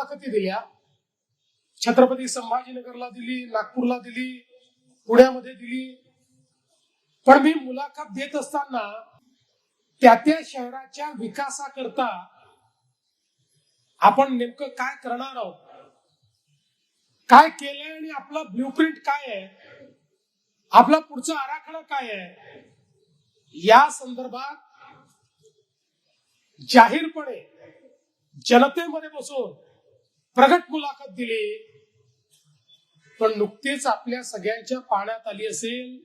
मुलाखती दिल्या छत्रपती संभाजीनगरला दिली नागपूरला दिली पुण्यामध्ये दिली. पण मी मुलाखत देत असताना त्या त्या शहराच्या विकासाकरता आपण नेमकं काय करणार आहोत? काय केलंय आणि आपला ब्ल्यूप्रिंट काय आहे? आपला पुढचा आराखडा काय आहे? या संदर्भात जाहीरपणे जनतेमध्ये बसून प्रगट मुलाखत दिली. पण नुकतीच आपल्या सगळ्यांच्या पाण्यात आली असेल.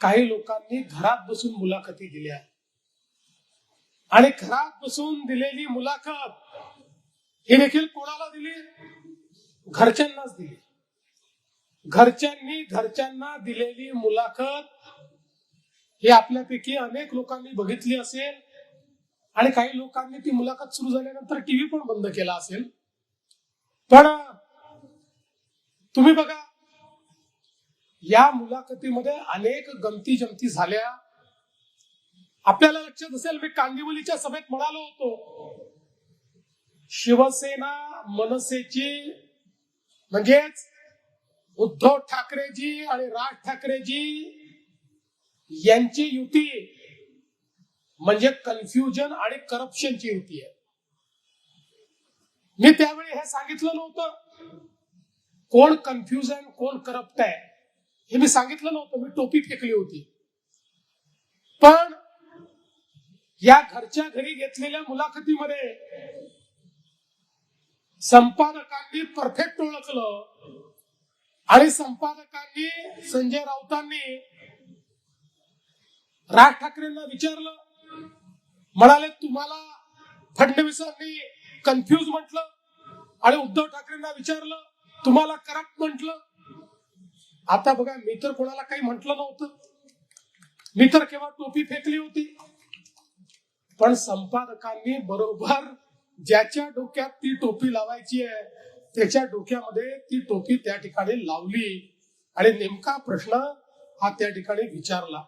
काही लोकांनी घरात बसून मुलाखती दिल्या. आणि घरात बसून दिलेली मुलाखत ही देखील कोणाला दिली? घरच्यांनाच दिली. घरच्यांनी घरच्यांना दिलेली मुलाखत ही आपल्यापैकी अनेक लोकांनी बघितली असेल. आणि काही लोकांनी ती मुलाखत सुरू झाल्यानंतर टीव्ही पण बंद केला असेल. पण तुम्ही बघा या मुलाखतीमध्ये अनेक गमती जमती झाल्या. आपल्याला लक्षात असेल मी कांदिवलीच्या सभेत म्हणालो होतो शिवसेना मनसेची म्हणजेच उद्धव ठाकरेजी आणि राज ठाकरेजी यांची युती म्हणजे कन्फ्युजन आणि करप्शनची युती आहे. मी त्यावेळी हे सांगितलं नव्हतं. कोण कन्फ्युजन कोण करप्ट आहे हे मी सांगितलं नव्हतं. मी टोपी फेकली होती. पण या घरच्या घरी घेतलेल्या मुलाखतीमध्ये संपादकांनी परफेक्ट ओळखलं आणि संपादकांनी संजय राऊतांनी राज ठाकरेंना विचारलं म्हणाले तुम्हाला फडणवीसांनी कन्फ्यूज म्हटलं आणि उद्धव ठाकरेंना विचारलं तुम्हाला करप्ट म्हटलं. आता बघा मी तर कोणाला काही म्हटलं नव्हतं. मी तर केव्हा टोपी फेकली होती. पण संपादकांनी बरोबर ज्याच्या डोक्यात ती टोपी लावायची आहे त्याच्या डोक्यामध्ये ती टोपी त्या ठिकाणी लावली. आणि नेमका प्रश्न हा त्या ठिकाणी विचारला.